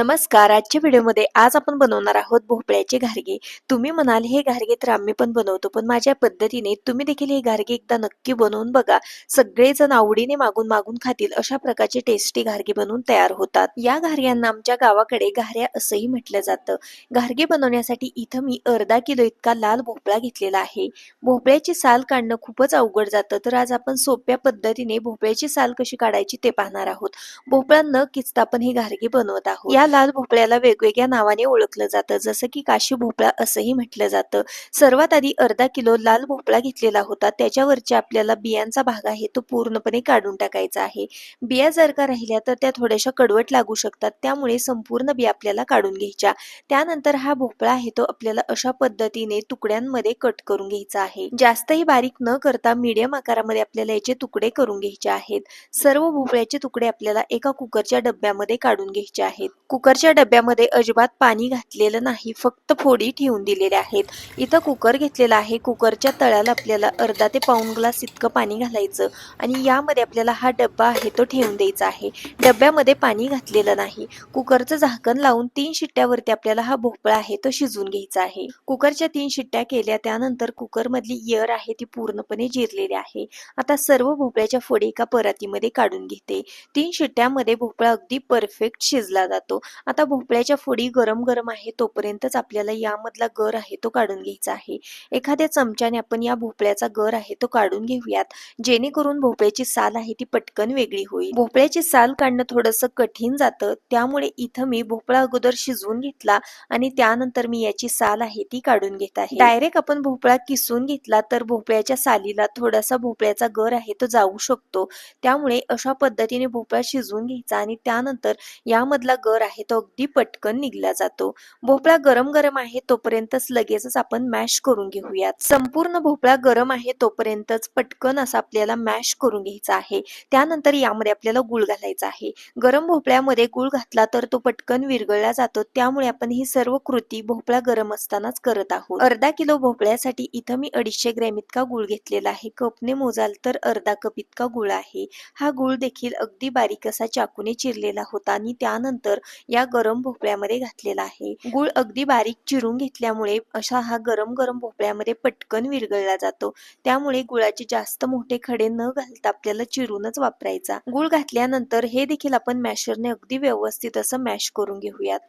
नमस्कार आजच्या व्हिडिओमध्ये आज आपण बनवणार आहोत भोपळ्याचे घारगे. तुम्ही म्हणाल हे घारगे तर आम्ही पण बनवतो पण माझ्या पद्धतीने तुम्ही देखील हे घारगे एकदा नक्की बनवून बघा. सगळेजण आवडीने मागून मागून खातील अशा प्रकारचे टेस्टी घारगे बनवून तयार होतात. या घारग्यांना आमच्या गावाकडे घाऱ्या असंही म्हटलं जातं. घारगे बनवण्यासाठी इथं मी अर्धा किलो इतका लाल भोपळा घेतलेला आहे. भोपळ्याची साल काढणं खूपच अवघड जातं तर आज आपण सोप्या पद्धतीने भोपळ्याची साल कशी काढायची ते पाहणार आहोत. भोपळा न किचता आपण हे घारगे बनवत आहोत. या लाल भोपळ्याला वेगवेगळ्या नावाने ओळखलं जातं. जसं की काशी भोपळा असंही म्हटलं जातं. सर्वात आधी अर्धा किलो लाल भोपळा घेतलेला होता. त्याच्यावरच्या आपल्याला बियांचा भाग आहे तो पूर्णपणे काढून टाकायचा आहे. बिया जर का राहिल्या तर त्या थोड्याशा कडवट लागू शकतात. त्यामुळे संपूर्ण बिया आपल्याला काढून घ्यायच्या. त्यानंतर हा भोपळा आहे तो आपल्याला अशा पद्धतीने तुकड्यांमध्ये कट करून घ्यायचा आहे. जास्तही बारीक न करता मीडियम आकारामध्ये आपल्याला याचे तुकडे करून घ्यायचे आहेत. सर्व भोपळ्याचे तुकडे आपल्याला एका कुकरच्या डब्यामध्ये काढून घ्यायचे आहेत. कुकरच्या डब्यामध्ये अजिबात पाणी घातलेलं नाही फक्त फोडी ठेवून दिलेल्या आहेत. इथं कुकर घेतलेला आहे. कुकरच्या तळ्याला आपल्याला अर्धा ते पाऊण ग्लास इतकं पाणी घालायचं आणि यामध्ये आपल्याला हा डब्बा आहे तो ठेवून द्यायचा आहे. डब्यामध्ये पाणी घातलेलं नाही. कुकरचं झाकण लावून तीन शिट्ट्यावरती आपल्याला हा भोपळा आहे तो शिजून घ्यायचा आहे. कुकरच्या तीन शिट्ट्या केल्या त्यानंतर कुकरमधली एअर आहे ती पूर्णपणे जिरलेली आहे. आता सर्व भोपळ्याच्या फोडी एका परातीमध्ये काढून घेते. तीन शिट्ट्यामध्ये भोपळा अगदी परफेक्ट शिजला जातो. आता भोपळ्याच्या फोडी गरम गरम आहे तोपर्यंतच आपल्याला यामधला गर आहे तो काढून घ्यायचा आहे. एखाद्या चमच्याने आपण या भोपळ्याचा गर आहे तो काढून घेऊयात जेणेकरून भोपळ्याची साल आहे ती पटकन वेगळी होईल. भोपळ्याची साल काढणं थोडंसं कठीण जातं त्यामुळे इथं मी भोपळा अगोदर शिजवून घेतला आणि त्यानंतर मी याची साल आहे ती काढून घेत आहे. डायरेक्ट आपण भोपळा किसून घेतला तर भोपळ्याच्या सालीला थोडासा भोपळ्याचा गर आहे तो जाऊ शकतो. त्यामुळे अशा पद्धतीने भोपळा शिजवून घ्यायचा आणि त्यानंतर यामधला गर आहे तो अगदी पटकन निघला जातो. भोपळा गरम गरम आहे तोपर्यंतच लगेचच आपण मॅश करून घेऊयात. संपूर्ण भोपळा गरम आहे तोपर्यंतच पटकन असा आपल्याला मॅश करून घ्यायचा आहे. त्यानंतर यामध्ये आपल्याला गुळ घालायचा आहे. गरम भोपळ्यामध्ये गुळ घातला तर तो पटकन विरघळला जातो. त्यामुळे आपण ही सर्व कृती भोपळा गरम असतानाच करत आहोत. अर्धा किलो भोपळ्यासाठी इथं मी अडीचशे ग्रॅम इतका गुळ घेतलेला आहे. कपने मोजाल तर अर्धा कप इतका गुळ आहे. हा गुळ देखील अगदी बारीक असा चाकूने चिरलेला होता आणि त्यानंतर या गरम भोपळ्यामध्ये घातलेला आहे. गुळ अगदी बारीक चिरून घेतल्यामुळे अशा हा गरम गरम भोपळ्यामध्ये पटकन विरघळला जातो. त्यामुळे गुळाचे जास्त मोठे खडे न घालता आपल्याला चिरूनच वापरायचा. गुळ घातल्यानंतर हे देखील आपण मॅशरने अगदी व्यवस्थित असं मॅश करून घेऊयात.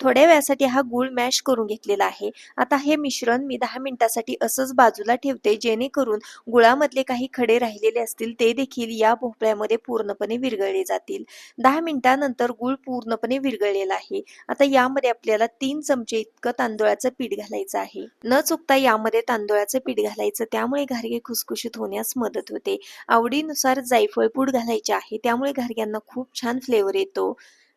थोड्या वेळासाठी हा गुळ मॅश करून घेतलेला आहे. आता हे मिश्रण मी दहा मिनिटासाठी असंच बाजूला ठेवते जेणेकरून गुळामधले काही खडे राहिलेले असतील ते देखील या भोपळ्यामध्ये पूर्णपणे विरघळले जातील. दहा मिनिटानंतर गुळ पूर्णपणे विरघळलेला आहे. आता यामध्ये आपल्याला तीन चमचे इतकं तांदूळाचं पीठ घालायचं आहे. न चुकता यामध्ये तांदूळाचं पीठ घालायचं त्यामुळे घारगे खुसखुशीत होण्यास मदत होते. आवडीनुसार जायफळ पूड घालायचे आहे त्यामुळे घारग्यांना खूप छान फ्लेवर येतो.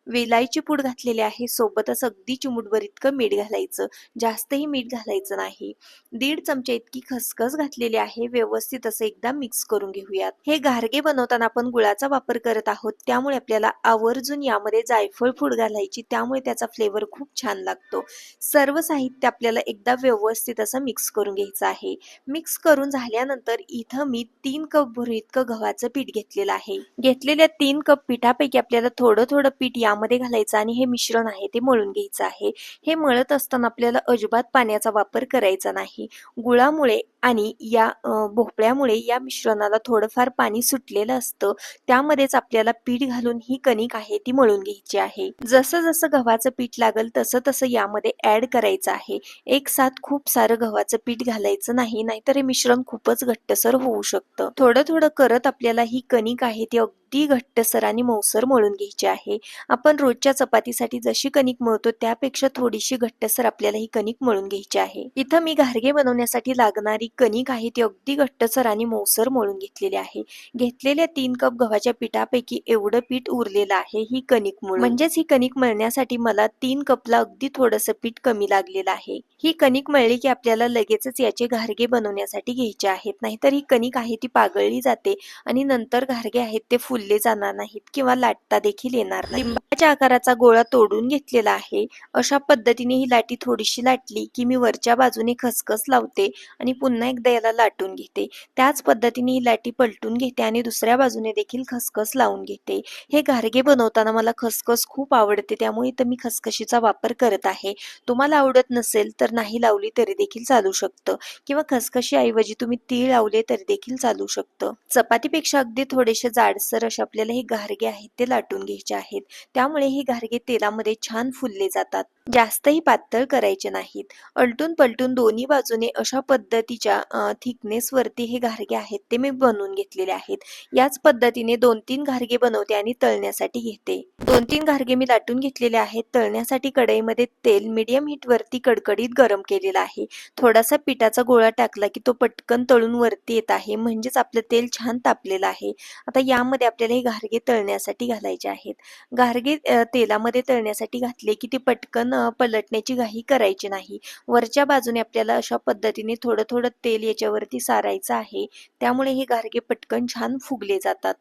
वेलायची पूड घातलेली आहे. सोबतच अगदी चिमुटभर इतकं मीठ घालायचं. जास्तही मीठ घालायचं नाही. दीड चमचे इतकी खसखस घातलेली आहे. व्यवस्थित असं एकदा मिक्स करून घेऊयात. हे गारगे बनवताना आपण गुळाचा वापर करत आहोत. त्यामुळे आपल्याला आवर्जून यामध्ये जायफळ फूड घालायची. त्यामुळे त्याचा फ्लेवर खूप छान लागतो. सर्व साहित्य आपल्याला एकदा व्यवस्थित असं मिक्स करून घ्यायचं आहे. मिक्स करून झाल्यानंतर इथं मी तीन कप भरू इतकं गव्हाचं पीठ घेतलेलं आहे. घेतलेल्या तीन कप पिठापैकी आपल्याला थोडं थोडं पीठ या यामध्ये घालायचं आणि हे मिश्रण आहे ते मळून घ्यायचं आहे. हे मळत असताना आपल्याला अजिबात पाण्याचा वापर करायचा नाही. गुळामुळे आणि या भोपळ्यामुळे या मिश्रणाला थोडंफार पाणी सुटलेलं असतं. त्यामध्येच आपल्याला पीठ घालून ही कणिक आहे ती मळून घ्यायची आहे. जसं जसं गव्हाचं पीठ लागल तसं तसं यामध्ये ऍड करायचं आहे. एक साथ खूप सारं गव्हाचं पीठ घालायचं नाही नाहीतर हे मिश्रण खूपच घट्टसर होऊ शकतं. थोडं थोडं करत आपल्याला ही कणिक आहे ती अगदी घट्टसर आणि मौसर मळून घ्यायची आहे. आपण रोजच्या चपातीसाठी जशी कणिक मळतो त्यापेक्षा थोडीशी घट्टसर आपल्याला ही कणिक मळून घ्यायची आहे. इथं मी घारगे बनवण्यासाठी लागणारी कणिक आहे ती अगदी घट्टसर आणि मौसर मळून घेतलेली आहे. घेतलेल्या तीन कप गव्हाच्या पिठापैकी एवढं पीठ उरलेलं आहे ही कणिक मळ म्हणजेच ही कणिक मळण्यासाठी मला तीन कपला अगदी थोडंसं पीठ कमी लागलेलं आहे. ही कणिक मळली की आपल्याला लगेचच याचे घारगे बनवण्यासाठी घ्यायचे आहेत. नाहीतर ही कणिक आहे ती पागळली जाते आणि नंतर घारगे आहेत ते फुल फुलले जाणार नाहीत किंवा लाटता देखील येणार नाही लाटाच्या आकाराचा गोळा तोडून घेतलेला आहे? अशा पद्धतीने ही लाटी थोडीशी लाटली की मी वरच्या बाजूने खसखस लावते आणि पुन्हा एकदा याला लाटून घेते. त्याच पद्धतीने ही लाटी पलटून घेते आणि दुसऱ्या बाजूने देखील खसखस लावून घेते. हे घारगे बनवताना मला खसखस खूप आवडते त्यामुळे इथं मी खसखशीचा वापर करत आहे. तुम्हाला आवडत नसेल तर नाही लावली तरी देखील चालू शकतं. किंवा खसखशी ऐवजी तुम्ही तीळ लावले तरी देखील चालू शकतं. चपातीपेक्षा अगदी थोडेसे जाडसर असे आपल्याला हे घारगे आहेत ते लाटून घ्यायचे आहेत. त्यामुळे हे घारगे तेलामध्ये छान फुलले जातात. जास्तही पातळ करायचे नाहीत. अलटून पलटून दोन्ही बाजूने अशा पद्धतीच्या थिकनेसवरती हे घारगे आहेत ते मी बनवून घेतलेले आहेत. याच पद्धतीने दोन तीन घारगे बनवते आणि तळण्यासाठी घेते. दोन तीन घारगे मी लाटून घेतलेले आहेत. तळण्यासाठी कढईमध्ये तेल मीडियम हीटवरती कडकडीत गरम केलेला आहे. थोडासा पिठाचा गोळा टाकला की तो पटकन तळून वरती येत आहे. म्हणजेच आपलं तेल छान तापलेलं आहे. आता यामध्ये आपल्याला हे घारगे तळण्यासाठी घालायचे आहेत. घारगे तेलामध्ये तळण्यासाठी घातले की ते पटकन पलटण्याची घाई करायची नाही. वरच्या बाजूने आपल्याला अशा पद्धतीने थोडं थोडं तेल याच्यावरती सारायचं आहे. त्यामुळे हे गारगे पटकन छान फुगले जातात.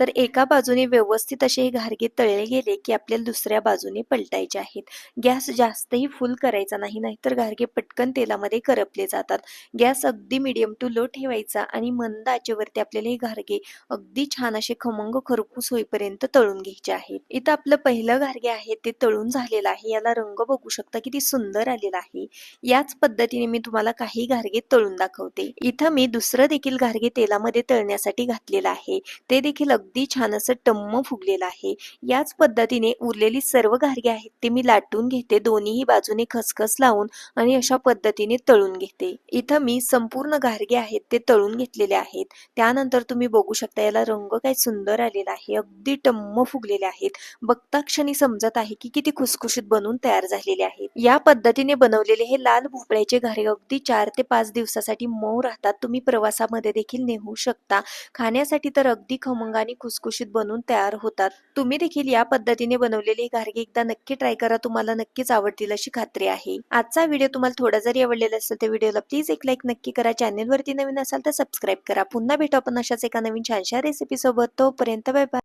तर एका बाजूने व्यवस्थित असे हे घारगे तळले गेले की आपल्याला दुसऱ्या बाजूने पलटायचे आहेत. गॅस जास्तही फुल करायचा नाही नाहीतर घारगे पटकन तेलामध्ये करपले जातात. गॅस अगदी मिडियम टू लो ठेवायचा आणि मंद आचेवरती आपल्याला हे घारगे अगदी छान असे खमंग खरपूस होईपर्यंत तळून घ्यायचे आहेत. इथं आपलं पहिलं घारगे आहे ते तळून झालेलं आहे. याला रंग बघू शकता किती सुंदर आलेला आहे. याच पद्धतीने मी तुम्हाला काही घारगे तळून दाखवते. इथं मी दुसरं देखील घारगे तेलामध्ये तळण्यासाठी घातलेलं आहे. ते देखील अगदी छान असं टम्म फुगलेलं आहे. याच पद्धतीने उरलेली सर्व घारगे आहेत ते मी लाटून घेते. दोन्हीही बाजूने खसखस लावून आणि अशा पद्धतीने तळून घेते. इथं मी संपूर्ण घारगे आहेत ते तळून घेतलेले आहेत. त्यानंतर तुम्ही बघू शकता याला रंग काय सुंदर आलेला आहे. अगदी टम्म फुगलेले आहेत. बघता क्षणी समजत आहे की किती खुसखुशीत बनवून तयार झालेले आहेत. या पद्धतीने बनवलेले हे लाल भोपळ्याचे घारे अगदी चार ते पाच दिवसासाठी मऊ राहतात. तुम्ही प्रवासामध्ये देखील नेऊ शकता. खाण्यासाठी तर अगदी खमंगाने खुसखुशीत बनवून तयार होतात. तुम्ही देखील या पद्धतीने बनवलेले हे एकदा नक्की ट्राय करा. तुम्हाला नक्कीच आवडतील अशी खात्री आहे. आजचा व्हिडिओ तुम्हाला थोडा जरी आवडलेला असेल तर व्हिडिओला प्लीज एक लाईक नक्की करा. चॅनेलवरती नवीन असाल तर सबस्क्राईब करा. पुन्हा भेटू आपण अशाच एका नवीन छानशा रेसिपी सोबत. तोपर्यंत बाय बाय